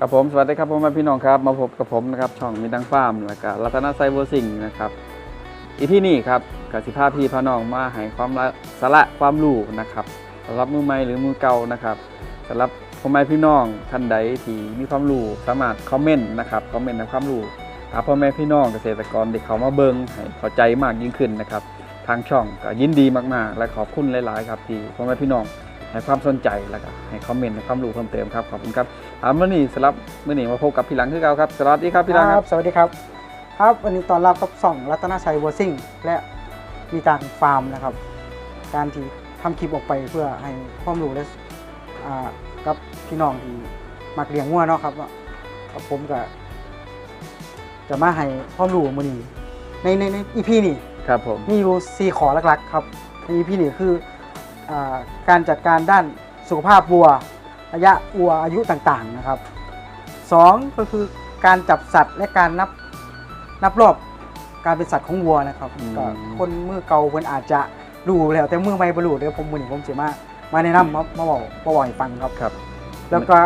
ครับผมสวัสดีครับผมพี่น้องครับมาพบกับผมนะครับช่องมีดังฟาร์มแล้วก็รัตนไซเวอร์สิงนะครับอีที่นี่ครับกับสิภาพี่พาน้องมาให้ความละสาระความรู้นะครับสำหรับมือใหม่หรือมือเก่านะครับสำหรับพ่อแม่พี่น้องท่านใดที่มีความรู้สามารถคอมเมนต์นะครับคอมเมนต์ในความรู้หาพ่อแม่พี่น้องเกษตรกรที่เขามาเบิงให้เข้าใจมากยิ่งขึ้นนะครับ ทางช่องก็ยินดีมากๆ และขอบคุณหลาย ๆ ครับที่พ่อแม่พี่น้อง ให้ความสนใจแล้วก็ให้คอมเมนต์ให้ความรู้เพิ่มเติมครับขอบคุณครับอ่ามื่อนี้สำหรับมื่อนี้มาพบกับพี่หลังคือเก่าครับสวัสดีครับพี่หลังครับสวัสดีครับครับวันนี้ตอนรับกับส่องรัตนชัยวัวซิ่งและมีการฟาร์มนะครับ การที่ทำคลิปออกไปเพื่อให้ความรู้และอ่ากับพี่น้องที่มักเลี้ยงงัวเนาะครับว่ากับผมก็จะมาให้ความรู้มือนี้ในในในอีพีนี้ครับผมมีอยู่สี่ขอหลักๆ ครับในอีพีนี้คืออา การจัดการด้านสุขภาพวัว ระยะวัวอายุต่างๆนะครับสองก็คือการจับสัตว์และการนับนับรอบการเป็นสัตว์ของวัวนะครับก็คนมือเก่าเพิ่นอาจจะรู้แล้วแต่มือใหม่บ่รู้เดี๋ยวผมมื้อนี้ผมสิมามาแนะนำมามาบอกมาบอกให้ฟังครับครับ แล้วก็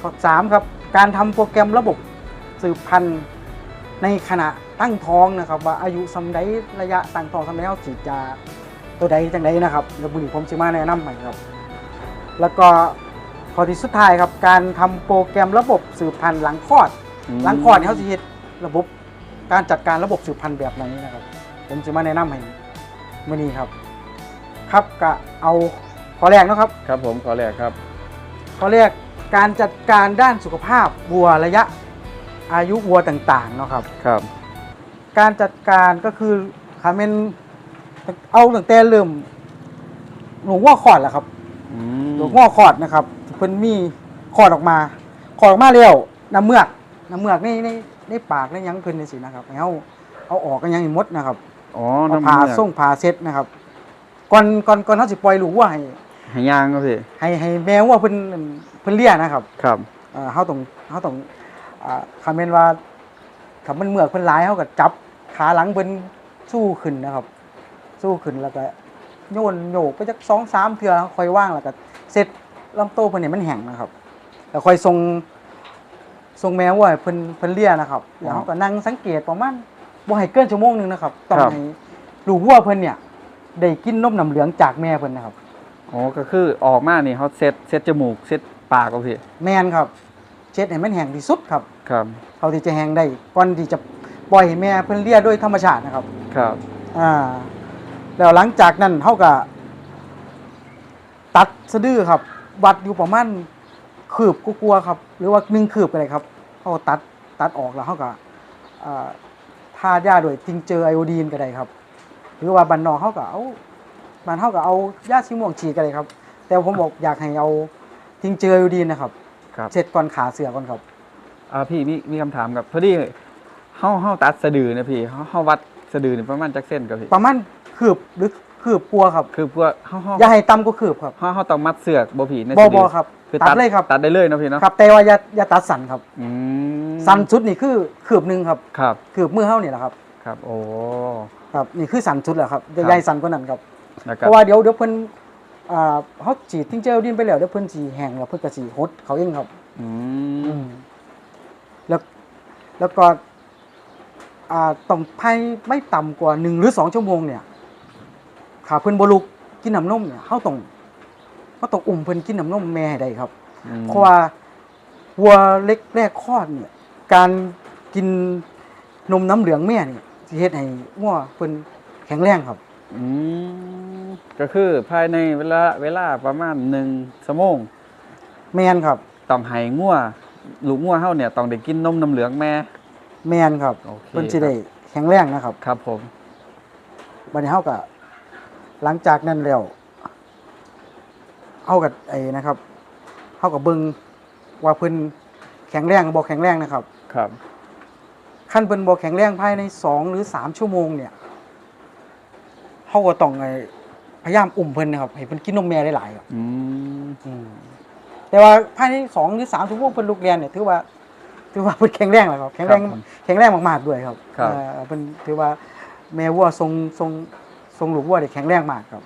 ข้อสามครับการทำโปรแกรมระบบสืบพันธุ์ในขณะตั้งท้องนะครับ ว่าอายุสำใดระยะตั้งท้องสำใดเอาฉีดยา ตัวใดจังใดนะครับแล้วบุญผมสิมาแนะนำใหม่ครับ แล้วก็ข้อที่สุดท้ายครับการทำโปรแกรมระบบสืบพันธุ์หลังคลอดหลังคลอดเนี่ยเขาจะเฮ็ดระบบการจัดการระบบสืบพันธุ์แบบไหนนะครับ ผมจะมาแนะนำให้มื่อนี้ครับ ครับก็เอาข้อแรกเนาะครับ ครับผมขอแรกครับข้อแรกการจัดการด้านสุขภาพวัวระยะอายุวัวต่างๆเนาะครับ ครับ การจัดการก็คือคาเมน เอาตั้งแต่เริ่มหลวงว่าขอดแหละครับอืหลวงว่าขอดนะครับที่เพิ่นมีขอดออกมาขอดออกมาแล้วน้ำเมือกน้ำเมือกในในในปากในหยังเพิ่นนี่สินะครับให้เอาเอาออกกันยังให้หมดนะครับอ๋อเอาน้ำผ่าเมือกส่งผ่าเซ็ตนะครับก่อนก่อนก่อนเขาสิปล่อยลูกว่าให้ให้ย่างครับพี่ให้ให้แมวว่าเพิ่นเพิ่นเลี้ยนะครับ ครับ เอ่อเขาต้องเขาต้องอ่าคำเมนว่าคำมันเมือกเพิ่นหลายเขาก็จับขาหลังเพิ่นสู้ขึ้นนะครับ สู้ขึ้นแล้วก็โยนโยกไปจักสองสามเทื่อค่อยว่างแล้วก็เสร็จลำโตวเพิ่นเนี่ยมันแห้งนะครับ แล้วค่อยส่งส่งแมวว่าให้เพิ่นเพิ่นเลี้ยนะครับแล้วเขาก็นั่งสังเกตประมาณบ่ให้เกินชั่วโมงหนึงนะครับต้องให้ลูกวัวเพิ่นเนี่ยได้กินนมน้ำเหลืองจากแม่เพิ่นนะครับ อ๋อก็คือออกมานี่เขาเซ็ตเซ็ตจมูกเซ็ตปากครับพี่แม่นครับ เช็ดให้มันแห้งที่สุดครับครับเขาที่จะแห้งได้ก่อนที่จะปล่อยให้แม่เพิ่นเลี้ยด้วยธรรมชาตินะครับ ครับ อ่า แล้วหลังจากนั้นเขาก็ตัดสะดือครับ วัดอยู่ประมาณคืบกลัวาๆครับ หรือว่าหนึ่งคืบก็ได้ครับเขาก็ตัดตัดออกแล้วเขาก็อ่าทายาด้วยทิงเจอไอโอดีนก็ได้ครับ หรือว่าบันนอกเขาก็เอาบันเขาก็เอายาสีม่วงฉีดก็ได้ครับ แต่ผมบอกอยากให้เอาทิงเจอไอโอดีนนะครับครับเช็ดก่อนขาเสือก่อนครับอ่าพี่มีมีคำถามกับพอดีเฮาเฮาตัดสะดือนะพี่เฮาเฮาวัดสะดือนี่ประมาณจักเส้นครับพี่ประมาณ คืบหรือคืบกลัวครับ คือเพื่อเฮาเฮาอย่าให้ต่ำก็คืบครับเฮาเฮาต้องมัดเสือกบ่พี่ในบอสะบดือครับคือตัดเลยครับตัดได้เลยเนาะพี่เนาะครับ แต่ว่าอย่าอย่าตัดสันครับอืมสันสุดนี่คือคืบหนึ่งครับครับคืบมือเฮานี่แหละครับครับโอ้ครับนี่คือสันสุดแหละครับครับใหญ่สันกว่านั้นครับแล้วเพก็ราะว่าเดี๋ยวเดี๋ยวเพิ่นอ่าเฮาฉีดทิ้งเจลดินไปแล้วเดี๋ยวเพิ่นสิแห้งแล้วเพิ่นก็สิหดเขาเองครับ อือืมมแล้วแล้วก็อ่าต้องภายไม่ต่ำกว่า1หรือ2ชั่วโมงเนี่ย ขาเพิ่นบ่ลุกกินน้ำนมเนี่ยเฮาต้องเฮาต้องอุ้มเพิ่นกินน้ำนมแม่ให้ได้ครับอืมเพราะว่าวัวเล็กแรกคลอดเนี่ย การกินนมน้ำเหลืองแม่เนี่ยสิเฮ็ดให้วัวเพิ่นแข็งแรงครับ อืมก็คือภายในเวลาเวลาประมาณหนึ่งชั่วโมงแมนครับ ต้องให้งัวลูกงัวเฮาเนี่ยต้องได้กินนมน้ำเหลืองแม่ แมนครับโอเคเพิ่นสิได้แข็งแรงนะครับ ครับผม บัดนี้เฮาก็ หลังจากนั้นแล้วเฮาก็ไอ้นะครับเฮาก็เบิ่งว่าเพิ่นแข็งแรงบ่แข็งแรงนะครับครับคันเพิ่นบ่แข็งแรงภายในสองหรือสามชั่วโมงเนี่ยเฮาก็ต้องไอ้พยายามอุ้มเพิ่นนะครับให้เพิ่นกินนมแม่ได้หลายครับอืมอืมแต่ว่าภายในสองหรือสามชั่วโมงเพิ่นลุกเรียนเนี่ยถือว่าถือว่าเพิ่นแข็งแรงแล้วครับแข็งแรงครับผมแข็งแรงมากๆด้วยครับครับ เอ่อเพิ่นถือว่าแม่วัวทรงทรง ทรงลูกวัวได้แข็งแรงมากครับ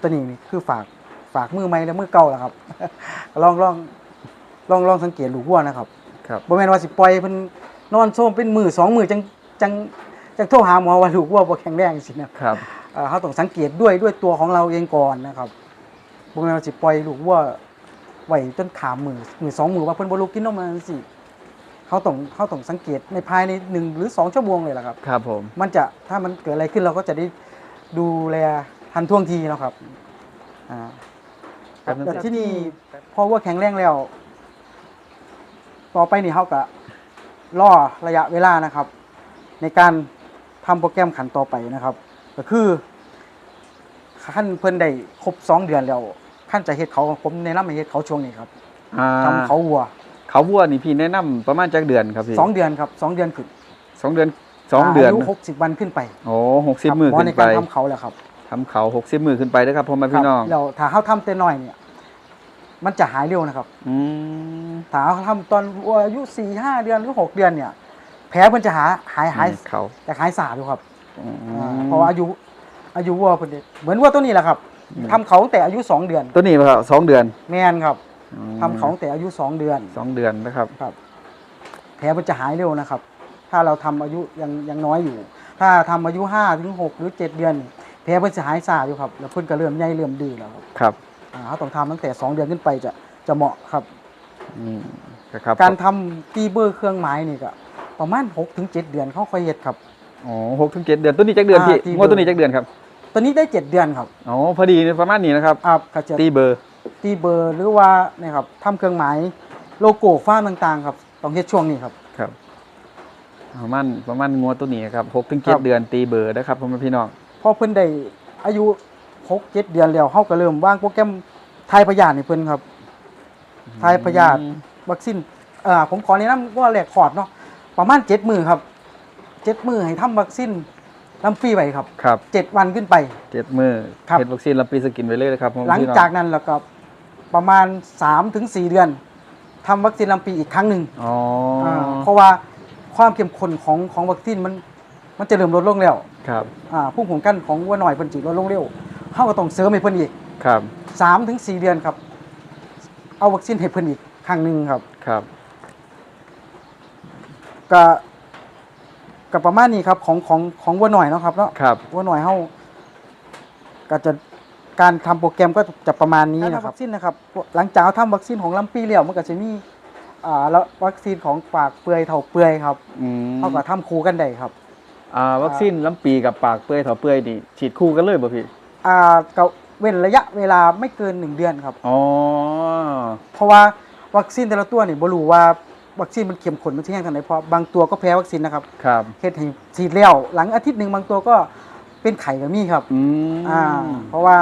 ตัวนี้นี่คือฝากฝากมือใหม่และมือเก่าแล้วครับ ลองลองลองลองสังเกตลูกวัวนะครับครับบ่แม่นว่าสิปล่อยเพิ่นนอนโซมเป็นมือสองมือจังจังจังโทรหาหมอว่าลูกวัวบ่แข็งแรงสินะครับเอ่อเขาต้องสังเกตด้วยด้วยตัวของเราเองก่อนนะครับบ่แม่นว่าสิปล่อยลูกวัวไว้จนขามมือมือสองมือว่าเพิ่นบ่ลุกกินนมมาจังซี่เขาต้องเขาต้องสังเกตในภายในหนึ่งหรือสองชั่วโมงเลยล่ะครับ ครับผม มันจะถ้ามันเกิดอะไรขึ้นเราก็จะได้ ดูแลทันท่วงทีเนาะครับอ่าแต่ที่นี่พอว่าแข็งแรงแล้ว ต่อไปนี่เขาก็ล่อระยะเวลานะครับ ในการทำโปรแกรมขันต่อไปนะครับ ก็คือขั้นเพิ่นได้ครบสองเดือนแล้วขั้นจะเฮ็ดเขาผมแนะนำให้เฮ็ดเขาช่วงนี้ครับอ่าทำเขาวัว เขาวัวนี่พี่แนะนำประมาณจักเดือนครับพี่สองเดือนครับสองเดือนขึ้นสองเดือน สองเดือนายุหกสิบวันขึ้นไปโอ้หกสิบครับมือหขึ้ในนไปการทำเขาแหละครับทำเขาหกสิบมือขึ้นไปเด้อครับพ่อแม่พี่น้องครับแล้วถ้าเขาทำเต้นน้อยเนี่ย มันจะหายเร็วนะครับ อืม ถ้าเขาทำตอนอายุสี่ห้าเดือนหรือหกเดือนเนี่ย แผลมันจะหาหายหายเขา จะหายสาดูครับอืมอ่าเพราะว่าอายุ อายุวัวเพิ่นเนี่ยเหมือนวัวตัวนี้แหละครับอืมทำเขาตั้งแต่อายุสองเดือน ตัวนี้ครับสองเดือนแม่นครับอืมทำเขาตั้งแต่อายุสองเดือนสองเดือนนะครับ ครับ แผลมันจะหายเร็วนะครับ ถ้าเราทำอายุยังยังน้อยอยู่ ถ้าทำอายุห้าถึงหกหรือเจ็ดเดือนแผลมันจะหายสาอยู่ครับแล้วเพิ่นก็เริ่มใหญ่เริ่มดื้อแล้วครับครับอ่าเขาต้องทำตั้งแต่สองเดือนขึ้นไปจะจะเหมาะครับอืมครับการทำตีเบอร์เครื่องไม้นี่ก็ประมาณ6ถึง7เดือนเขาค่อยเฮ็ดครับอ๋อหกถึงเจ็ดเดือนตัวนี้จักเดือนอ่าพี่ที่งวดตัวนี้จักเดือนครับตอนนี้ได้7เดือนครับอ๋อพอดีประมาณนี้นะครับอาก็จะตีเบอร์ตีเบอร์หรือว่าเนี่ยครับทำเครื่องหมายโลโก้ฟ้าต่างๆ ครับต้องเฮ็ดช่วงนี้ครับครับ ประมาณประมาณงวดตัวนี้ครับหกถึงคเจ็รัดบเดือนตีเบอร์นะครับพ่อแม่พี่น้องพอเพิ่นได้อายุ6 7เดือนแล้วเฮาก็เริ่มวางโปรแกรมทายพยาธิให้เพิ่นครับทายพยาธิวัคซีนเอ่อผมขอแนะนำว่าแลกคอร์ดเนาะประมาณ7มื้อครับ7มื้อให้ทำวัคซีนลำปีไว้ครับครับ7วันขึ้นไปเจ็ดมือครับเฮ็ดวัคซีนรับปีสกินไว้เลยนะครับพ่อแม่หลังพี่น้องจากนั้นแล้วก็ประมาณ3ถึง4เดือนทำวัคซีนลำปีอีกครั้งหนึ่งอ๋ออาเพราะว่า ความเข้มข้นของของวัคซีนมันมันจะเริ่มลดลงแล้วครับอ่าภูมิคุ้มกันของวัวหน่อยเพิ่นจิลดลงเร็วเฮาก็ต้องเสริมให้เพิ่นอีกครับ3ถึง4เดือนครับ เอาวัคซีนให้เพิ่นอีกครั้งหนึ่งครับครับก็ก็ประมาณนี้ครับของของของวัวหน่อยเนาะครับเนาะครับวัวหน่อยเฮาก็จะการทำโปรแกรมก็จะประมาณนี้นะครับวัคซีนนะครับ หลังจากเราทำวัคซีนของลำปีแล้วมันก็จะมี อ่าแล้ววัคซีนของปากเปื่อยเท่าเปื่อยครับอืมเขาก็ทำคู่กันได้ครับ อ่าวัคซีนลำปีกับปากเปื่อยเถาเปื่อยนี่ฉีดคู่กันเลยบ่พี่อ่าก็เว้นระยะเวลาไม่เกิน1เดือนครับ อ๋อเพราะว่าวัคซีนแต่ละตัวนี่บ่รู้ว่าวัคซีนมันเข้มข้นมันสิแห้งทางไหนเพราะบางตัวก็แพ้วัคซีนนะครับครับเฮ็ดให้ฉีดแล้วหลังอาทิตย์หนึ่งบางตัวก็เป็นไข้ก็มีครับ อืมอ่า เพราะว่า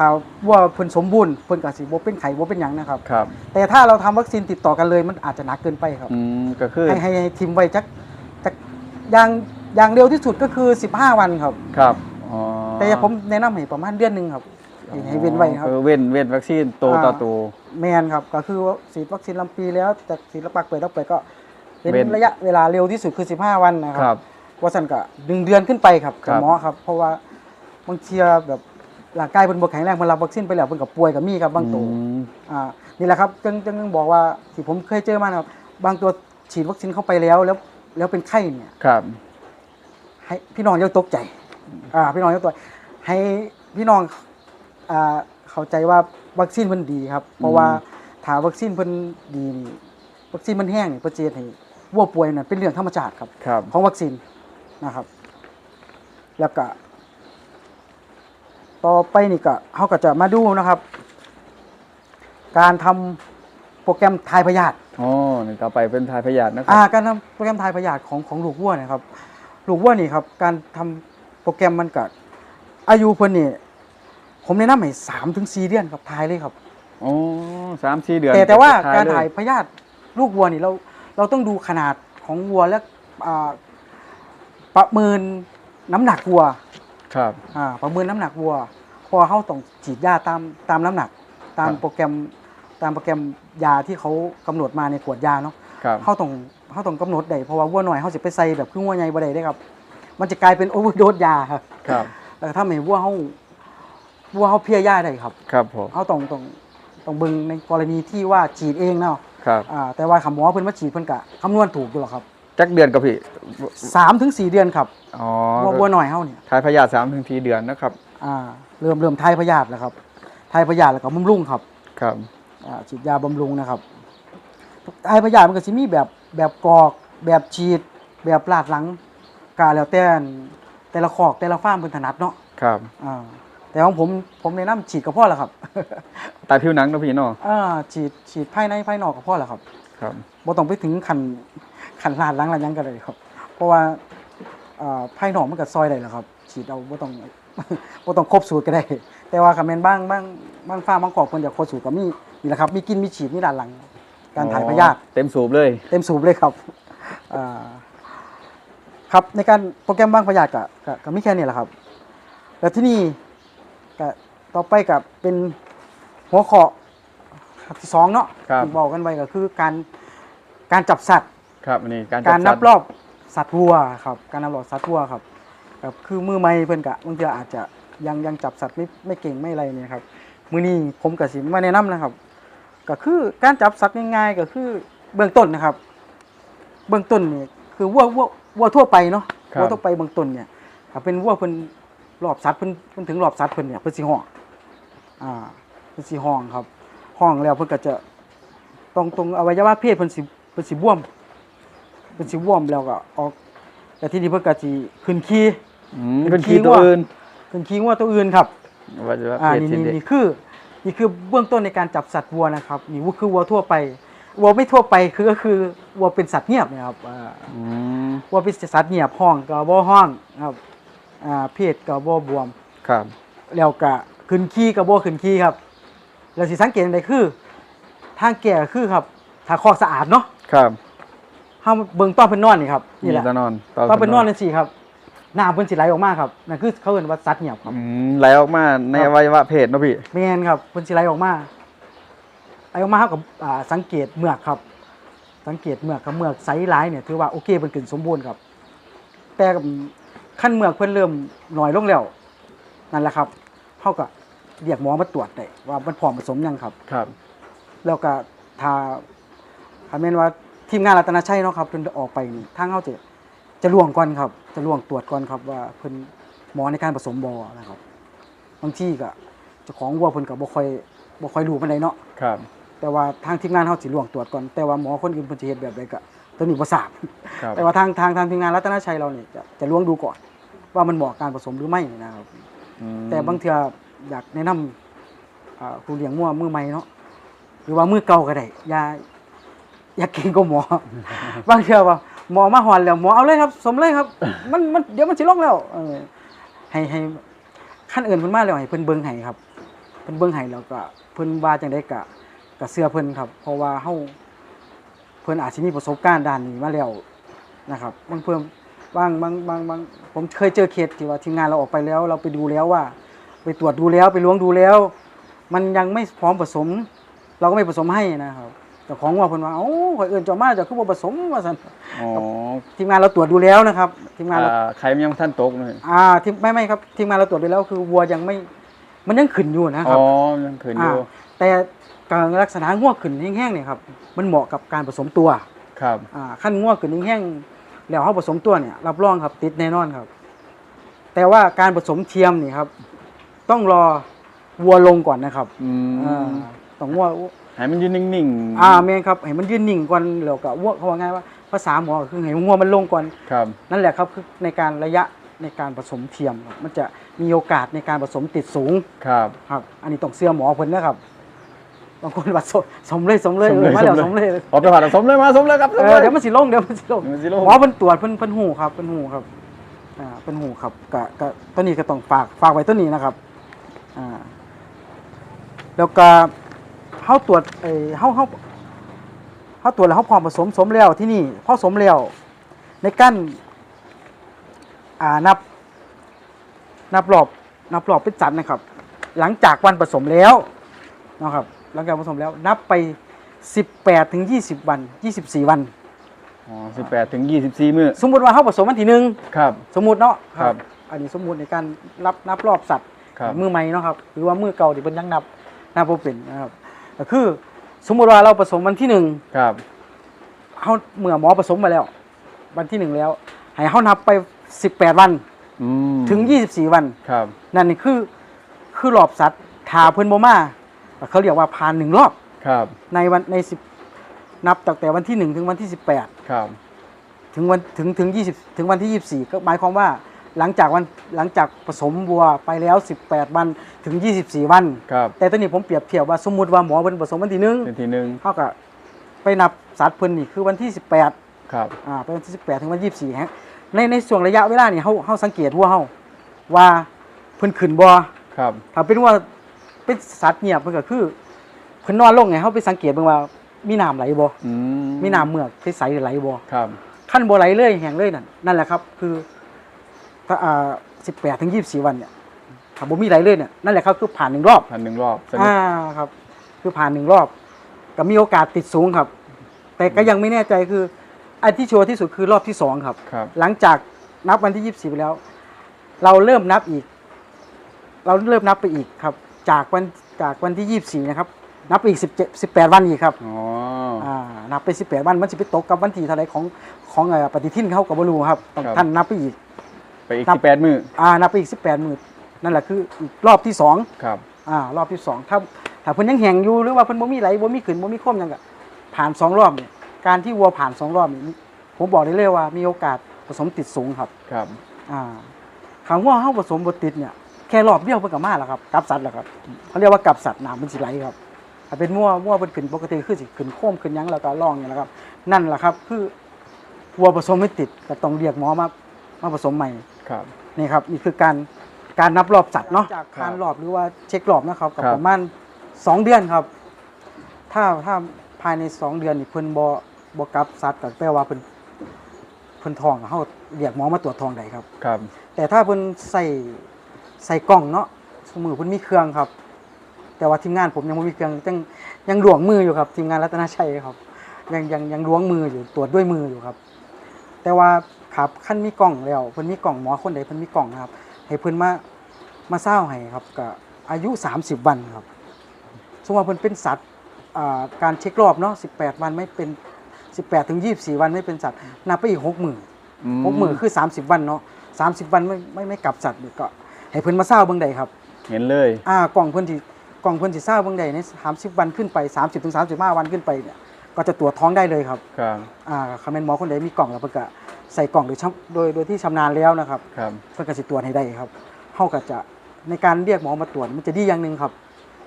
ข่าวว่าเพิ่นสมบูรณ์เพิ่นก็สิบ่เป็นไข้บ่เป็นหยังนะครับ ครับแต่ถ้าเราทำวัคซีนติดต่อกันเลยมันอาจจะหนักเกินไปครับ อืมก็คือให้ให้ให้ทิมไว้จักจักอย่างอย่างเร็วที่สุดก็คือ 15 วันครับ ครับอ๋อแต่ผมแนะนำให้ประมาณเดือนหนึงครับให้ให้เว้นไว้ครับ ออเว้นเว้นวัคซีนโตวต่อตัวแมนครับก็คือว่าฉีดวัคซีนลำปีแล้วจากฉีดแล้วปักเปิดแล้วเปิดก็เป็นเว้นระยะเวลาเร็วที่สุดคือ 15 วันนะคครัรับบ ว่าสันก็หนึ่งเดือนขึ้นไปครับครักับบ หมอครับ เพราะว่าบางทีแบบ ร่างกายเป็นบวแข็งแรงเพิ่นรับวัคซีนไปแล้วเพิ่นก็ป่วยกับมีครับบางตัวอืมอ่านี่แหละครับจึงจึงบอกว่าที่ผมเคยเจอมานะครับบางตัวฉีดวัคซีนเข้าไปแล้วแล้ว แล้วเป็นไข้เนี่ยครับให้พี่น้องอย่าตกใจ อ่า พี่น้องอย่าตกใจให้พี่น้องอ่าเข้าใจว่าวัคซีนเพิ่นดีครับ เพราะว่าถ้าวัคซีนเพิ่นดีนี่วัคซีนมันแห้งนี่ประเจให้วัวป่วยนั่นเป็นเรื่องธรรมชาติครับครับของวัคซีนนะครับ แล้วก็ ต่อไปนี่ก็เขาก็จะมาดูนะครับ การทำโปรแกรมทายพยาธิอ๋อนี่ต่อไปเป็นทายพยาธินะครัอ่าบการทำโปรแกรมทายพยาธิของของลูกวัวเนะครับ ลูกวัวนี่ครับ การทำโปรแกรมมันก็อายุเพิ่นนี่ผมแนะนำให้สามถึงสี่เดือนครับทายเลยครับอ๋อสามสี่เดือนแต่แต่ว่าการเลยถ่ายพยาธิลูกวัวนี่เราเราต้องดูขนาดของวัวและอ่าประเมินน้ำหนักวัว ครับอ่าประเมินน้ำหนักวัวเพราะว่าเขาต้องฉีดยาตามตามน้ำหนัก ตามครับโปรแกรมตามโปรแกรมยาที่เขากำหนดมาในขวดยาเนาะครับเขาต้องเขาต้องกำหนดได้เพราะว่าวัวหน่อยเขาจะไปใส่แบบครึ่งวัวใหญ่บ่ได้ได้ครับ มันจะกลายเป็นโอเวอร์โดสยาครับครับแต่ถ้าไม่วัวเขาวัวเขาเพลียยาได้ครับ ครับผมเขาต้องต้องต้องเบิ่งในกรณีที่ว่าฉีดเองเนาะครับอ่าแต่ว่าคำหมอเพิ่นมาฉีดเพิ่นกะคำนวณถูกอยู่หรอกครับ จักเดือนกับพี่สามถึงสี่เดือนครับอ๋อบัวบัวหน่อยเฮาเนี่ยทายพยาธิสามถึงทีเดือนนะครับอ่าเริ่มเริ่มไทยพยาธิแล้วครับไทยพยาธิแล้วก็บำรุงครับครับอ่าฉีดยาบำรุงนะครับไทยพยาธิมันก็สิมีแบบแบบกรอก แบบฉีด แบบลาดหลังกาแล้วแต่นแต่ละคอกแต่ละฟาร์มเพิ่นถนัดเนาะครับอ่าแต่ของผมผมแนะนำฉีดก็พอแล้วครับตายผิวหนังเนาะพี่เนาะอ่าฉีดฉีดภายในภายนอกก็พอแล้วครับ ครับบ่ต้องไปถึงขัน ขันลาดหล้างลาดหยังกันเลยครับ เพราะว่าอ่าภายนอกมันก็ซอยได้แหละครับ ฉีดเอาบ่ต้องบ่ต้องครบสูตรก็ได้ แต่ว่าคันแม่นบางบางบางฟาร์มบางขอบเพิ่นอยากครบสูตรก็มีนี่แหละครับ มีกินมีฉีดมีด้านหลังการถ่ายพยาธิเต็มสูบเลย เต็มสูบเลยครับอ่าครับในการโปรแกรมบ้างพยาธิก็ก็ก็มีแค่นี้แหละครับ แล้วที่นี่ก็ต่อไปกับเป็นหัวข้อที่สองเนาะครับที่บอกกันไว้ก็คือการการจับสัตว์ ครับอันนี้การการนับจัดรอบสัตว์วัวครับ การนับรอบสัตว์วัวครับแบบคือมือไม่เพิ่นกะบางทีอาจจะยังยังจับสัตว์ไม่ไม่เก่งไม่อะไรเนี่ยครับมือนี้ผมกับสิมาแนะนำนะครับ ก็คือการจับสัตว์ง่ายๆก็คือเบื้องต้นนะครับ เบื้องต้นนี่คือวัววัววัวทั่วไปเนาะครับวัวทั่วไปเบื้องต้นเนี่ยถ้าเป็นวัวเพิ่นรอบสัตว์เพิ่นเพิ่นถึงรอบสัตว์เพิ่นเนี่ยเพิ่นสิห้องอ่าเพิ่นสิห้องครับ ห้องแล้วเพิ่นก็จะตรงตรงอวัยวะเพศเพิ่นสิเพิ่นสิบวม เป็นสิว่อมแล้วก็ออกแต่ที่นี่เพิ่นก็สิขึ้นขี้ อืมเป็นขี้ตัวอื่นขึ้นขี้ว่าตัวอื่นครับ ว่าจะว่าอ่าเพศนี่ที่นี่เด็กนี่คือนี่คือเบื้องต้นในการจับสัตว์วัวนะครับนี่วัวคือวัวทั่วไปวัวไม่ทั่วไปคือก็คือวัวเป็นสัตว์เงียบเนะครับอ่าอืมวัวเป็นสัตว์เงียบห้องก็บ่ห้องครับอ่าเพศก็บ่บวม ครับแล้วก็ขึ้นขี้ก็บ่ขึ้นขี้ครับแล้วสิสังเกตอันใดคือ ทางแก่ก็คือครับถ้าคอกสะอาดเนาะ ครับ เฮาเบิ่งตอนเพิ่นนอนนี่ครับนี่แหละตอนอนตอนเป็นนอนเลยสิครับน้ำเพิ่นสิไหลออกมาครับนั่นคือเขาเรียกว่าสัตว์เงียบครับอืมไหลออกมาในครัอบวัยวะเพศเนาะพี่แม่นครับเพิ่นสิไหลออกมาไหลออกมาเฮากับอ่าสังเกตเมือกครับ สังเกตเมือกกับเมือกไซส์หลายเนี่ยถือว่าโอเคเพิ่นขึ้นสมบูรณ์ครับ แต่กับขั้นเมือกเพิ่นเริ่มน้อยลงแล้วนั่นแหละครับเฮาก็เรียกหมอมาตรวจได้ว่ามันพร้อมผสมยังครับ ครับ แล้วก็ถ้าถ้าแม่นว่า ทีมงานรัตนชัยเนาะครับเพิ่นออกไปนี่ทางเฮาจะจะล่วงก่อนครับ จะล่วงตรวจก่อนครับว่าเพิ่นหมอในการผสมบ่นะครับบางทีก็เจ้าของวัวเพิ่นก็บ่ค่อยบ่ค่อยรู้ปานใดเนาะครับ แต่ว่าทางทีมงานเฮาสิล่วงตรวจก่อนแต่ว่าหมอคนอื่นเพิ่นสิเฮ็ดแบบใดก็ตัวนี้บ่ทราบครับ แต่ว่าทางทางทางทีมงานรัตนชัยเราเนี่ยจะจะล่วงดูก่อน ว่ามันเหมาะการผสมหรือไม่นะครับ อืมแต่บางเทื่ออยากแนะนำอ่าผู้เลี้ยงงัวมือใหม่เนาะหรือว่ามือเก่าก็ได้อย่า อยาเก่งก็หมอ บางเทื่อว่าหมอมาหอนแล้วหมอเอาเลยครับ สมเลยครับ มันมันเดี๋ยวมันสิลงแล้วเออให้ให้ขั้นอื่นเพิ่นมาแล้วให้เพิ่นเบิ่งให้ครับ เพิ่นเบิ่งให้แล้วก็เพิ่นว่าจังได๋ก็ก็เชื่อเพิ่นครับ เพราะว่าเฮาเพิ่นอาจสิมีประสบการณ์ด้านนี้มาแล้วนะครับบางเพิ่มบางบางบางบางผมเคยเจอเคสที่ว่าทีมงานเราออกไปแล้ว เราไปดูแล้วว่า ไปตรวจดูแล้วไปล้วงดูแล้ว มันยังไม่พร้อมผสม เราก็ไม่ผสมให้นะครับ แต่ของว่าเพิ่นว่าเอ้าข่อยเอิ้นเจ้ามาเจ้าคือบ่ผสมว่าซั่นอ๋อทีมงานเราตรวจดูแล้วนะครับ ทีมงานเราอ่าใครมันยังท่านตกเลยอ่าทีมไม่ไม่ครับทีมงานเราตรวจดูแล้วคือวัวยังไม่ มันยังขึ้นอยู่นะคอ๋รัอบยังขืนอยู่อ่าแต่การลักษณะง่วงขึ้นแห้งๆเนี่ยครับมันเหมาะกับการผสมตัวครับ อ่าขั้นง่วงขึ้นแห้งๆแล้วเฮาผสมตัวเนี่ยรับรองครับติดแน่นอนครับ แต่ว่าการผสมเทียมนี่ครับ ต้องรอวัวลงก่อนนะครับอือ่ามต้องวัว ให้มันยืนนิ่งๆอ่าแม่นครับให้มันยืนนิ่งก่อนแล้วก็วัวเขาว่าไงว่าภาษาหมอก็คือให้วัวมันลงก่อนครับ นั่นแหละครับคือในการระยะในการผสมเทียมครับมันจะมีโอกาสในการผสมติดสูงครับ ครับ อันนี้ต้องเสื้อหมอเพิ่นนะครับบางคนว่าสมสมเลยสมเลยเออมาแล้วสมเลยขอไปผ่านสมเลยมาสมเลยครับสมเอเลอย เดี๋ยวมันสิลงเดี๋ยวมันสิลงเดี๋ยวมันสิลง หมอเพิ่นตรวจเพิ่นเพิ่นหูครับเพิ่นหูครับอ่าเพิ่นหูครับกะกะตัวนี้ก็ต้องฝากฝากไว้ตัวนี้นะครับอ่าแล้วก็ เฮาตรวจเอ้เฮาเฮาเฮาตรวจแล้วเฮาพร้อมผสมสมแล้วที่นี่พอสมแล้วในการอ่านับ นับรอบนับรอบเป็นจันทร์นะครับ หลังจากวันผสมแล้วนะครับหลังจากผสมแล้วนับไป 18ถึง20 วัน 24 วันอ๋อสิบแปดถึงยี่สิบสี่มื้อสมมุติว่าเขาผสมวันที่หนึ่งครับ สมมุติเนาะครับอันนี้สมมุติในการนับนับรอบสัตว์ครับ มือใหม่เนาะครับหรือว่ามือเก่าที่เป็นยังนับนับบ่เป็นนะครับ ก็คือ สมมุติว่าเราผสมวันที่หนึ่งครับเฮาเมื่อหมอผสมมาแล้ว วันที่หนึ่งแล้วให้เฮานับไป18วันอืมถึง24วัน ครับ นั่นนี่คือคือรอบสัตว์ทาเพิ่นบ่มาเขาเรียกว่าผ่านหนึ่งรอบครับ ในวันใน10นับตั้งแต่วันที่1ถึงวันที่18ครับ ถึงวันถึงถึง20ถึงวันที่24ก็หมายความว่า หลังจากวันหลังจากผสมวัวไปแล้ว 18 วันถึง 24 วัน ครับแต่ตอนนี้ผมเปรียบเทียบว่าสมมุติว่าหมอเพิ่นผสมวันที่หนึ่งเป็นทีหนึ่งเฮาก็ไปนับสัตว์เพิ่นนี่คือวันที่ 18ครับ อ่าไปวันที่ 18 ถึงวันที่24ฮะในในช่วงระยะเวลานี่เฮาเฮาสังเกตวัวเฮาว่าเพิ่นขึ้นบ่ครับ ถ้าเป็นว่าเป็นสัตว์เงียบมันก็คือเพิ่นนอนลงไงเฮาไปสังเกตเบิ่งว่ามีน้ำไหลบ่อืมมีน้ำเมือกใสๆไหลบ่ครับ ขั้นบ่ไหลเลยแห้งเลยนั่นนั่นแหละครับ คือ ถ้าอ่า18ถึง24วันเนี่ยถ้าบ่มีไหลเลยเนี่ยนั่นแหละครับคือผ่านหนึ่งรอบพันหนึ่งรอบสนิทอ่าครับ คือผ่านหนึ่งรอบ ก็มีโอกาสติดสูงครับ แต่ก็ยังไม่แน่ใจคืออันที่ชัวร์ที่สุดคือรอบที่สองครับ ครับ หลังจากนับวันที่ยี่สิบแล้ว เราเริ่มนับอีก เราเริ่มนับไปอีกครับ จากวันจากวันที่ยี่สี่นะครับ นับไปอีกสิบเจ็ดสิบแปดวันอีกครับอ๋ออ่านับไปสิบแปดวันมันจะไปตกกับวันที่เท่าไรของของเอ่อปฏิทินเขากับบรูครับต้องท่านนับไปอีก ไปอีกนับ สิบแปดมืออ่านับไปอีกสิบแปดหมื่นนั่นแหละคืออีกรอบที่สองครับ อ่ารอบที่สองถ้าถ้าเพิ่นยังแหงอยู่หรือว่าเพิ่นบ่มีไหลบ่มีขึ้นบ่มีข้มหยังก็ผ่านสองรอบเนี่ยการที่วัวผ่านสองรอบนี่ผมบอกได้เลยว่ามีโอกาสผสมติดสูงครับ ครับ อ่าคำว่าเฮาผสมบ่ติดเนี่ยแค่รอบเดียวเพิ่นก็มาแล้วครับกลับสัตว์แล้วครับเขาเรียกว่ากลับสัตว์น้ำมันสิไหลครับถ้าเป็นมั่วมั่วเพิ่นขึ้นปกติคือสิขึ้นโค้มขึ้นหยังแล้วก็ร่องอย่างนี้แหละครับ นั่นแหละครับ คือวัวผสมไม่ติดก็ต้องเรียกหมอมา มาผสมใหม่ครับนี่ครับนี่คือการการนับรอบสัตว์เนาะจากครักาบรรอบหรือว่าเช็ครอบนะครับกับครับประมาณสองเดือนครับ ถ้าถ้าภายในสองเดือนนี่เพิ่นบ่บ่กลับสัตว์ก็แปลว่าเพิ่นเพิ่นทองเฮาเรียกหมอมาตรวจทองได้ครับครับ แต่ถ้าเพิ่นใส่ใส่กล่องเนาะสมือเพิ่นมีเครื่องครับ แต่ว่าทีมงานผมยังบ่มีเครื่องยังยังหลวงมืออยู่ครับ ทีมงานรัตนชัยครับ ยังยังยังล้วงมืออยู่ตรวจด้วยมืออยู่ครับ แต่ว่า ครับขั้นมีกล่องแล้วเพิ่นมีกล่องหมอคนใดเพิ่นมีกล่องนะครับให้เพิ่นมามาเศร้าให้ครับก็อายุ 30 วันครับสมมติว่าเพิ่นเป็นสัตว์อ่าการเช็ครอบเนาะ18 วันไม่เป็น 18ถึง24 วันไม่เป็นสัตว์นับไปอีก6มื้อหกหมื่นคือ 30 วันเนาะ30 วันไม่ไม่ไม่กลับสัตว์นี่ก็ให้เพิ่นมาเศร้าเบิ่งใดครับ เห็นเลยอ่ากล่องเพิ่นที่กล่องเพิ่นสิเศร้าเบิ่งใดใน30 วันขึ้นไป 30ถึง35 วันขึ้นไปเนี่ยก็จะตรวจท้องได้เลยครับครับอ่าคำเป็นหมอคนใดมีกล่องแล้วเพิ่นก็ ใส่กล่องโดยชำโดยโดยที่ชำนาญแล้วนะครับครับเพิ่นก็สิตรวจให้ได้ครับเฮาก็จะในการเรียกหมอมาตรวจมันจะดีอย่างหนึ่งครับ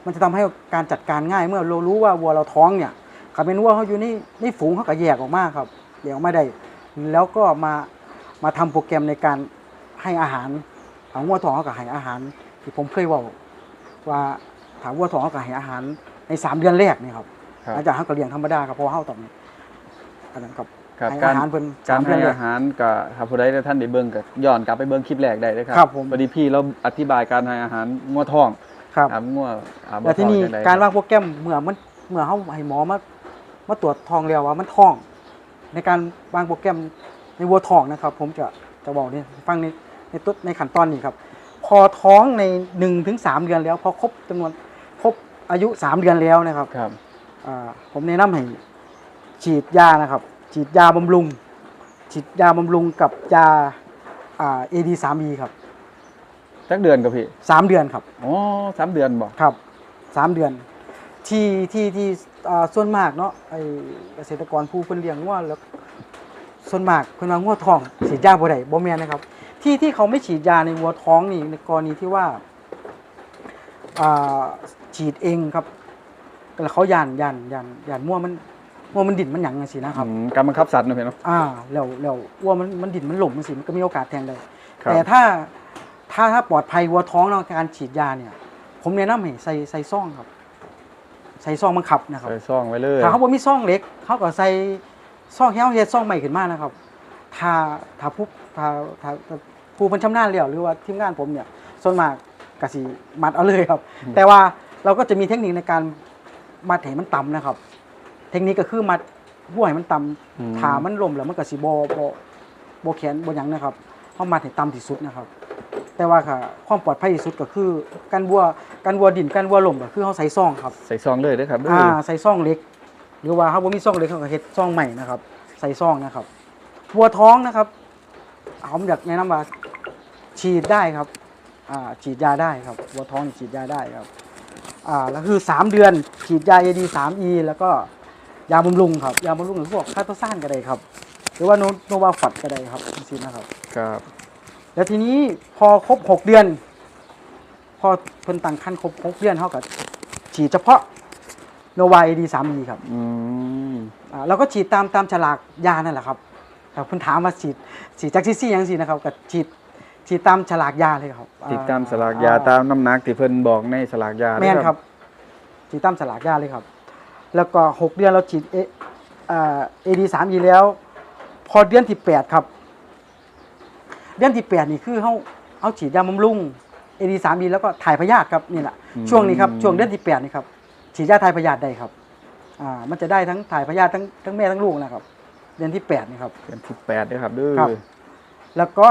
มันจะทำให้การจัดการง่ายเมื่อเรารู้ว่าวัวเราท้องเนี่ยคำเป็นวัวเขาอยู่ในในฝูงเขาก็แยกออกมาครับแยกออกมาได้ แล้วก็มามาทำโปรแกรมในการให้อาหารถามวัวท้องเขาก็ให้อาหาร ที่ผมเคยเว่าว่าถามวัวท้องเขาก็ให้อาหารในสามเดือนแรกนี่ครับครับ หลังจากเขาก็เลี้ยงธรรมดาครับเพราะว่าเขาต้องอันนั้นครับ ครับให้กาอารหารเพิ่นการสมเดืให้อนแรกอาหารกับถ้าผู้ใดท่านได้เบิ่งก็ย้อนกลับไปเบิ่งคลิปแรกได้เลยครับครับผมพอดีพี่เราอธิบายการให้อาหารงัวท้องครับครับงัวอ่าบ่แล้วที่นี่ท้องจังใดการวางโปรแกรมเมื่อมันเมื่อเขาให้หมอมามาตรวจทองแล้วว่ามันท้อง ในการวางโปรแกรมในวัวทองนะครับ ผมจะจะบอกนี่ฟังในในต้นในขั้นตอนนี้ครับ พอท้องในหนึ่งถึงสามเดือนแล้ว พอครบจำนวนครบอายุสามเดือนแล้วนะครับครับอ่าผมแนะนำให้ฉีดยานะครับ ฉีดยาบำรุง ฉีดยาบำรุงกับยาอ่า AD 3 E ครับจักเดือนกับพี่สามเดือนครับอ๋อสามเดือนบ่ครับสามเดือน ที่ที่ที่อ่าส่วนมากเนาะไอเกษตรกรผู้เพิ่นเลี้ยงงัวแล้วส่วนมากเพิ่นว่างัวทองฉีดยาบ่ได้บ่แม่นนะครับ ที่ที่เขาไม่ฉีดยาในวัวท้องนี่ในกรณีที่ว่าอ่าฉีดเองครับแล้วเขาย่านย่านย่านย่านมั่วมัน มั่วมันดิ่นมันหยังจังซี่นะครับ อืมการบังคับสัตว์เนาะพี่เนาะ อ่าแล้วแล้ววัวมันมันดิ่นมันหล่มจังซี่มันก็มีโอกาสแทงได้ครับ แต่ถ้าถ้าถ้าปลอดภัยวัวท้องเนาะการฉีดยาเนี่ย ผมแนะนำให้ใส่ใส่ซ่องครับ ใส่ซ่องบังคับนะครับ ใส่ซองไว้เลยถ้าเขาบ่มีซ่องเล็กเขาก็ใส่ซ่องเฮาเฮ็ดซ่องใหม่ขึ้นมานะครับ ถ้าถ้าผู้ถ้าถ้าถ้าผู้เพิ่นชำนาญแล้วหรือว่าทีมงานผมเนี่ย ส่วนมากก็สิมัดเอาเลยครับ แต่ว่าเราก็จะมีเทคนิคในการมัดให้มันต่ำนะครับ เทคนิคก็คือมัดหัวให้มันต่ำอืมถ้ามันล่มแล้วมันก็สิบ่บ่บ่แขนบ่หยังนะครับเฮามัดให้ต่ำที่สุดนะครับ แต่ว่าค่ะความปลอดภัยที่สุดก็คือการวัวการวัวดินการวัวลมก็คือเขาใส่ซองครับ ใส่ซองเลยเด้อครับเด้ออ่าใส่ซองเล็ก หรือว่าเขาบ่มีซองเล็กเขาก็เฮ็ดซองใหม่นะครับ ใส่ซองนะครับวัวท้องนะครับผมอยากแนะนำว่าฉีดได้ครับอ่าฉีดยาได้ครับวัวท้องนี่ฉีดยาได้ครับอ่าแล้วคือ 3 เดือนฉีดยาเอดีสามอีแล้วก็ ยาบำรุงครับยาบำรุงหรือพวกคาโตซานก็ได้ครับ หรือว่าโนโนวาฟัดก็ได้ครับจริงๆนะครับ ครับแล้วทีนี้พอครบ6เดือน พอเพิ่นตั้งคันครบ6เดือนเขาก็ฉีดเฉพาะโนวาเอดีสามอีครับอืมอ่าเราก็ฉีดตามตามฉลากยานั่นแหละครับแต่เพิ่นถามว่าฉีดฉีดจากซี่ซี่ยังสินะครับก็ฉีดฉีดตามฉลากยาเลยครับอ่ติดตามสลากยาตามน้ำหนักที่เพิ่นบอกในสลากยาแม่นเด้อครับฉีดตามฉลากยาเลยครับ แล้วก็ 6 เดือนเราฉีดเอเอดีสามอีแล้ว พอเดือนที่ 8 ครับ เดือนที่ 8 นี่คือเขาเขาฉีดยาบำรุงเอดีสามอีแล้วก็ถ่ายพยาธิครับนี่แหละช่วงนี้ครับช่วงเดือนที่ 8 นี่ครับฉีดยาถ่ายพยาธิได้ครับอ่ามันจะได้ทั้งถ่ายพยาธิทั้งทั้งแม่ทั้งลูกนะครับ เดือนที่ 8 นี่ครับเดือนที่แปดเด้อครับเด้อครับ แล้วก็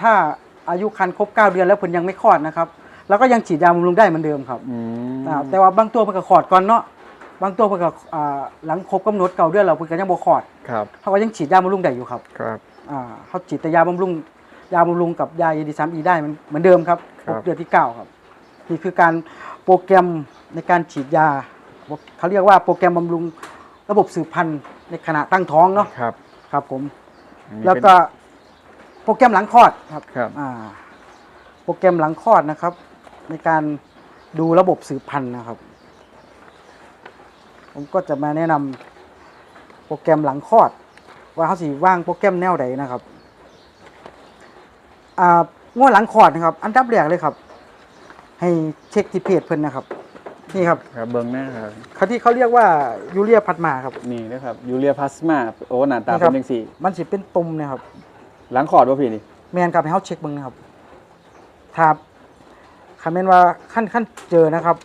ถ้าอายุคันครบ 9 เดือนแล้วเพิ่นยังไม่คลอดนะครับเราก็ยังฉีดยาบำรุงได้เหมือนเดิมครับอืมอ่าแต่ว่าบางตัวเพิ่นก็คลอดก่อนเนาะ บางตัวเพิ่นก็อ่าหลังครบกำหนดเก้าเดือนแล้วเพิ่นก็ยังบ่คลอดครับ เขาก็ยังฉีดยาบำรุงได้อยู่ครับครับ อ่าเขาฉีดแต่ยาบำรุงยาบำรุงกับยา AD3E ได้มันเหมือนเดิมครับครับครบเดือนที่เก้าครับนี่คือการโปรแกรมในการฉีดยาเขาเรียกว่าโปรแกรมบำรุงระบบสืบพันธุ์ในขณะตั้งท้องเนาะครับครับผม อันนี้แล้วเป็นก็โปรแกรมหลังคลอดครับครับ อ่าโปรแกรมหลังคลอดนะครับ ในการดูระบบสืบพันธุ์นะครับ ผมก็จะมาแนะนำโปรแกรมหลังคลอด ว่าเขาสิว่างโปรแกรมแนวใดนะครับอ่างวดหลังคลอดนะครับ อันดับแรกเลยครับ ให้เช็คที่เพจเพิ่นนะครับ นี่ครับครับเบิ่งแน่ครับเขาที่เขาเรียกว่ายูเรียพัดมาครับนี่นะครับยูเรียพลาสมาโอ้หน้าตานี่ครัเป็บนจังซี่มันสิเป็นตุ่มเนะครับ หลังขอดบ่พี่นี่แมนครับให้เขาเช็คเบิ่งนะครับถ้าคำเมนว่าขั้นขั้นเจอนะครับ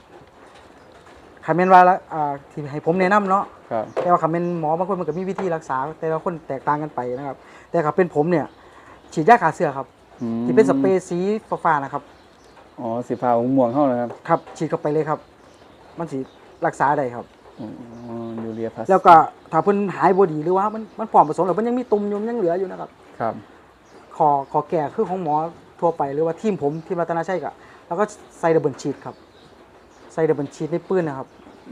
คำเมนว่าละอ่าที่ให้ผมแนะนำเนาะครับแต่ว่าคำเมนหมอบางคนมันก็มีวิธีรักษา แต่ละคนแตกต่างกันไปนะครับ แต่ครับเป็นผมเนี่ยฉีดยาขาเสื้อครับอืมที่เป็นสเปรย์สีฟ้าๆนะครับอ๋อสีฟ้าของม่วงเฮานะครับครับฉีดเข้าไปเลยครับ มันสีรักษาได้ครับอ๋อยูเรียพลาสแล้วก็ถ้าเพิ่นหายบดีหรือว่ามันมันปลอมผสมหรือมันยังมีตุ่มอยู่มันยังเหลืออยู่นะครับ ครับ ขอขอแก่คือของหมอทั่วไปหรือว่าทีมผมทีมรัตนาชัยกะแล้วก็ใส่ดับเบิลชีตครับ ใส่ดับเบิลชีตในปืนนะครับ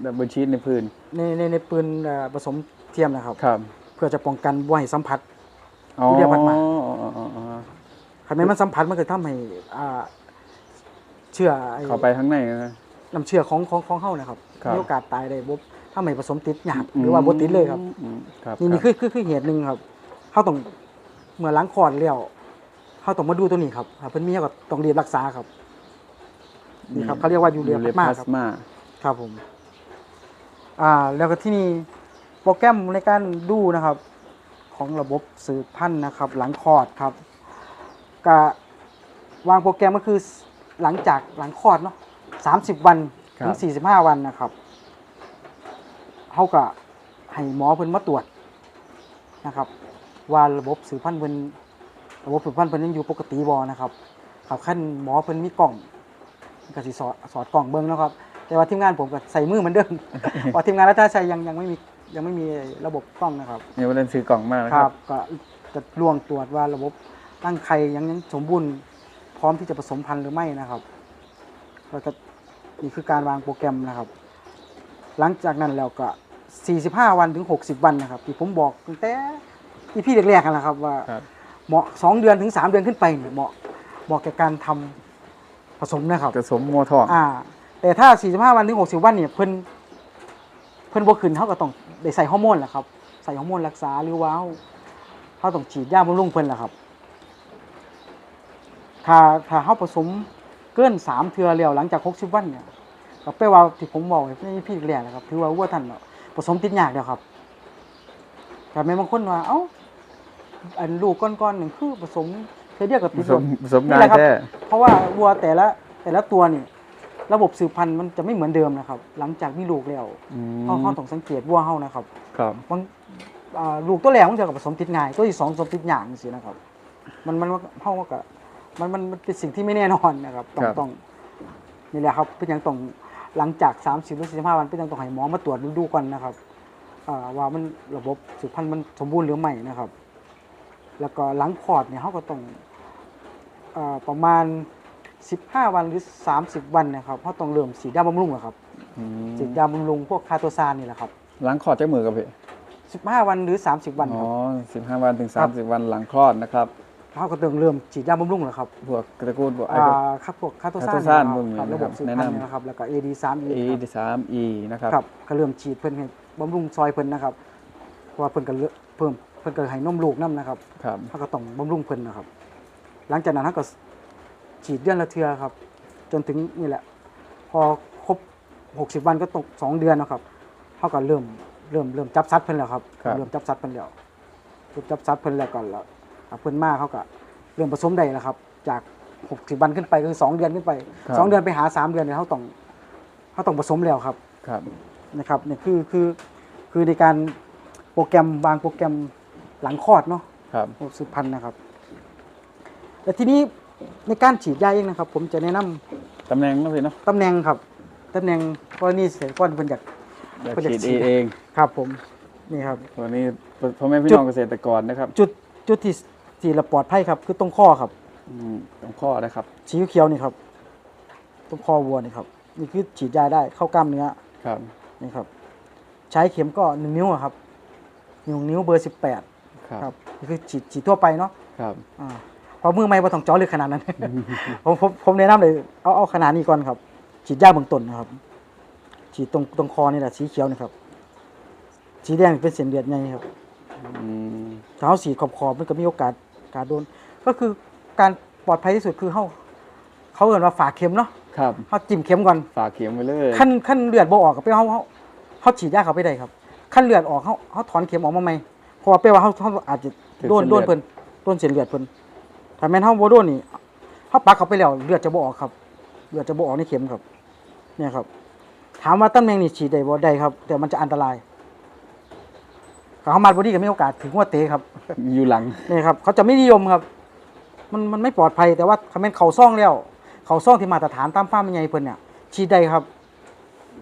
ดับเบิลชีสในพื้นในในในปืนเอ่อผสมเทียมนะครับครับ เพื่อจะป้องกันบ่ให้สัมผัสอ๋อยูเรียพลาสมาอ๋ออ๋ออ๋ออ๋อคันแม้นมันสัมผัสมันก็ทำให้อ่าเชื้อไอ้เข้าไปข้างในนะน้ำเชื้อของของของเฮานะครับครับมีโอกาสตายได้บ่ถ้าไม่ผสมติดหยาบหรือว่าบ่ติดเลยครับอืมครับนี่นี่รับคือคือคือเหตุหนึ่งครับเฮาต้องเมื่อล้างคลอดแล้วเฮาต้องมาดูตัวนี้ครับถ้าเพิ่นมีเฮาก็ต้องรีบรักษาครับ นี่ครับเขาเรียกว่ายูเรียพลาสมาครับมาครับผม อ่า แล้วก็ที่นี่โปรแกรมในการดูนะครับ ของระบบสืบพันธุ์นะครับ หลังคลอดครับก็วางโปรแกรมก็คือหลังจากหลังคลอดเนาะสามสิบวันถึงสี่สิบห้าวันนะครับเขาก็ให้หมอเพิ่นมาตรวจนะครับ ว่าระบบสืบพันธุ์เพิ่นระบบสืบพันธุ์เพิ่นยังอยู่ปกติบ่นะครับครับขั้นหมอเพิ่นมีกล่อง ก็สิสอดสอดกล่องเบิ้งเนาะครับ แต่ว่าทีมงานผมก็ใส่มือเหมือนเดิมเพราะทีมงานรัตนชัยยังยังไม่มียังไม่มีระบบกล้องนะครับเนี่ยวันนั้นซื้อกล่องมานะคครัรับ บ ก็จะล่วงตรวจว่าระบบตั้งไข่ยังยังสมบูรณ์พร้อมที่จะผสมพันธุ์หรือไม่นะครับแล้วก็นี่คือการวางโปรแกรมนะครับ หลังจากนั้นแล้วก็ 45 วันถึง 60 วันนะครับที่ผมบอกตั้งแต่ที่พี่แรกๆกันนะครับว่า ครับ เหมาะ 2 เดือนถึง 3 เดือนขึ้นไปเนี่ยเหมาะเหมาะแก่การทำผ สมนะครับผสมโมทองอ่า แต่ถ้า 45 วันถึง 60 วันเนี่ยเพิ่นเพิ่นบ่ขึ้นเฮาก็ต้องได้ใส่ฮอร์โมนแหละครับ ใส่ฮอร์โมนรักษาหรือว่าเฮาเฮาต้องฉีดยาบำรุงเพิ่นแหละครับ ถ้าถ้าเฮาผสมเกิน 3 เทื่อแล้วหลังจาก 60 วันเนี่ยก็แปลว่าที่ผมบอกให้พี่พี่แรกนะครับ ถือว่าวัวท่านเนาะผสมติดยากแล้วครับแต่แม่นบางคนว่าเอ้าอันลูกก้อนๆหนึ่งคือผสม เทื่อเดียวกับผติดสรมถผสมนี่ง่าแหยละครับแท้เพราะว่าวัวแต่ละแต่ละตัวนี่ระบบสืบพันธุ์มันจะไม่เหมือนเดิมนะครับ หลังจากมีลูกแล้วอืมเขาเขาต้องสังเกตวัวเฮานะครับครับบางอ่าลูกตัวแรกมันจะกับผสมติดง่ายตัวที่สองผสมติดหยางสินะครับ มันมันเฮาก็มันมันมันเป็นสิ่งที่ไม่แน่นอนนะครับต้องครับต้องนี่แหละครับเป็นยังต้องหลังจาก 30หรือ45วันเป็นยังต้องให้หมอมาตรวจดูดูก่อนนะครับอ่าว่ามันระบบสืบพันธุ์มันสมบูรณ์หรือไม่นะครับ แล้วก็หลังคลอดเนี่ยเขาก็ต้องอ่าประมาณ 15 วันหรือ 30 วันนะครับเขาต้องเริ่มฉีดยาบำรุงอะครับอืมฉีดยาบำรุงพวกคาโตซานนี่แหละครับ หลังคลอดจากมือกับพี่15 วันหรือ 30 วันอ๋คอรับ สิบห้าวันถึงครัสามบ สิบวันหลังคลอดนะครับ เขาก็ต้องเริ่มฉีดยาบำรุงแล้วครับพวกตระกูลพวกไอ้ อ่พวกาครับพวกคาโตคาโตซาซานนพวกนี้ครับนะครับระบบสืบพันธุ์แนะนำเนี่ยนะครับแล้วก็ AD3 เอสามอีนะครับ ครับก็เริ่มฉีดเพิ่นให้บำรุงซอยเพิ่นนะครับเพราะว่าเพิ่นก็เริ่มเพิ่ม เพิ่นก็ให้นมลูกนํนะครับครับเขาก็ต้องบำรุงเพิ่นนะครับ หลังจากนั้นเขาก็ฉีดเดือนละเทื่อครับ จนถึงนี่แหละ พอครบ60 วันก็ตก2เดือนนะครับเขาก็เริ่มเริ่มเริ่มจับซัดเพิ่นแล้วครับครับ เริ่มจับซัดเพิ่นแล้วเริ่มจับซัดเพิ่นแล้วก่อนแล้วอะเพิ่นมาเขาก็เริ่มผสมได้แล้วครับ จาก 60 วันขึ้นไปก็คือ 2 เดือนขึ้นไป ครับสองเดือนไปหา 3 เดือนเนี่ยเขาต้องเขาต้องผสมแล้วครับ ครับ นะครับเนี่ยคือคือคือในการโปรแกรมวางโปรแกรม หลังคลอดเนาะครับสืบพันธุ์นะครับแต่ทีนี้ในการฉีดยาเองนะครับ ผมจะแนะนำตำแหน่งนะพี่เนาะตำแหน่งครับตำแหน่งกรณีเสียก้อนเป็นจากอยากก็จะฉีดฉีเอดเองครับผมนี่ครับตัวนี้พ่อแม่พี่จุดน้องเกษตรกรนะครับ จุดจุดที่ที่เราปลอดภัยครับ คือตรงข้อครับอืมตรงข้อนะครับสีเขียวๆนี่ครับ ตรงคอวัวนี่ครับ นี่คือฉีดยาได้เข้ากล้ามเนื้อครับนี่ครับ ใช้เข็มก็หนึ่งนิ้วอะครับนิ้วนิ้วเบอร์สิบแปด ครับครับนี่คือฉีดฉีดทั่วไปเนาะครับอ่าเพราะมือไม่พอต้องเจาะลึกขนาดนั้น ผมผมผมแนะนำเลยเอาเอาขนาดนี้ก่อนครับ ฉีดยาเบื้องต้นนะครับ ฉีดตรงตรงคอนี่แหละสีเขียวนี่ครับ สีแดงเป็นเส้นเลือดใหญ่ครับอืมถ้าเขาสีขอบขอบๆมันก็มีโอกาสการโดน ก็คือการปลอดภัยที่สุดคือเขาเขาเอ่นว่าฝาเข็มเนาะครับเขาจิ้มเข็มก่อนฝากเข็มไว้เลยขั้นขั้นเลือดบ่ออกก็ไปเขาเขาเขาฉีดยาเขาไปได้ครับขั้นเลือดออกเขาเขาถอนเข็มออกมาใหม่ เพราะว่าไปว่าเขาเขาอาจจะโดนโดนเพิ่นโดนเส้นเลือดเพิ่นถ้าแม่นเขาบ่โดนนี่เขาปักเขาไปแล้วเลือดจะบ่ออกครับ เลือดจะบ่ออกในเข็มครับ เนี่ยครับ ถามว่าตำแหน่งนี้ฉีดได้บ่ได้ครับ แต่มันจะอันตรายถ้าเขามาบอดี้ก็มีโอกาสถึงหัว่าเตะครับ อยู่หลังนี่ครับ เขาจะไม่นิยมครับ มันมันไม่ปลอดภัยแต่ว่าคำเมนเขาซ่องแล้ว เขาซ่องที่มาตรฐานตามฟ้ามันใหญ่เพิ่นเนี่ยฉีดได้ครับ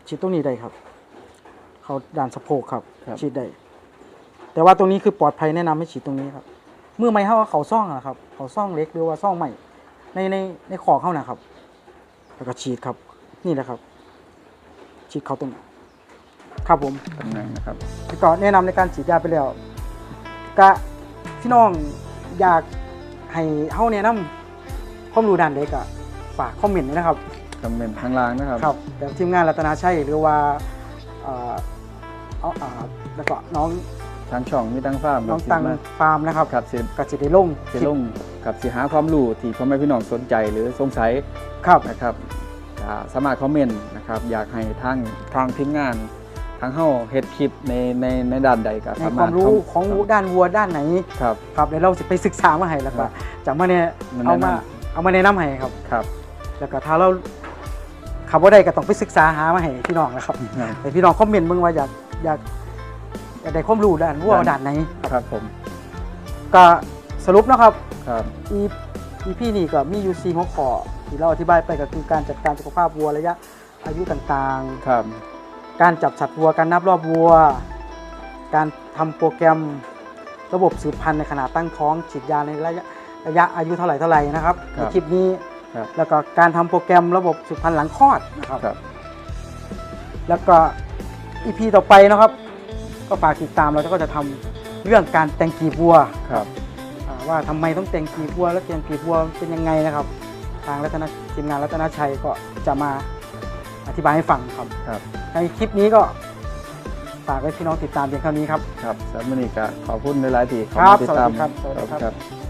ฉีดตรงนี้ได้ครับ เขาด่านสะโพกครับครับฉีดได้ แต่ว่าตรงนี้คือปลอดภัยแนะนำให้ฉีดตรงนี้ครับเมื่อไม่เข้าว่าเขาซ่องอะครับ เขาซ่องเล็กหรือว่าซ่องใหม่ในในในขอเข้านะครับ แล้วก็ฉีดครับ นี่แหละครับ ฉีดเขาตรงนี้ครับผมตำแหน่งนะครับแล้วก็แนะนำในการฉีดยาไปแล้วกะพี่น้องอยากให้เฮาแนะนำข้อมูลด้านเด็กอะฝากคอมเมนต์ด้วยนะครับคอมเมนต์ข้างล่างนะครับครับแต่ทีมงานรัตนาชัยหรือว่าเอ่อเอาอ่าแล้วก็น้อง ทางช่องมีตั้งฟาร์มน้องตังฟาร์มนะครับครับสิก็จะได้ลงสิลงครับสิหาความรู้ที่พ่อแม่พี่น้องสนใจหรือสงสัยครับนะครับก็สามารถคอมเมนต์นะครับอยากให้ทางทางทีมงานทางเฮาเฮ็ดคลิปในในในด้านใดก็ในสาาวความมรู้ทำของด้านวัวด้านไหนครับครับเดี๋ยวเราจะไปศึกษามาให้แล้วก็ครับจะมาเนี่ยมันเอาแนะนำมาเอามาแนะนำให้ครับครับ แล้วก็ถ้าเราขับว่าได้ก็ต้องไปศึกษาหามาให้พี่น้องนะครับแต่พี่น้องคอมเมนต์มึงว่าอยากอยาก อยากได้ความรู้ด้านวัวด้านด้านไหนครับผมก็สรุปนะครับครับอีอีพี่นี่ก็มีอยู่4หัวข้อที่เราอธิบายไปก็คือการจัดการสุขภาพวัวระยะอายุต่างครับๆการจับสัตว์วัวการนับรอบวัว การทำโปรแกรมระบบสืบพันธุ์ในขณะตั้งท้องฉีดยาในระยะระยะอายุเท่าไหร่เท่าไหร่นะครับครัในบคลิปนี้ครับแล้วก็การทำโปรแกรมระบบสืบพันธุ์หลังคลอดนะครับครับแล้วก็อีพีต่อไปนะครับ ก็ฝากติดตามเราก็จะทำเรื่องการแต่งกีบวัวครับอ่าว่าทำไมต้องแต่งกีบวัว และแต่งกีบวัวเป็นยังไงนะครับ ทางรัตนทีมงานรัตนชัยก็จะมาอธิบายให้ฟังครับครับ ในคลิปนี้ก็ฝากไว้พี่น้องติดตามเพียงเท่านี้ครับครับสำหรับวันนี้ก็ขอบคุณหลายๆที่เข้าครัมาบติดตามสวัสดีครับสวัสดีครับครับ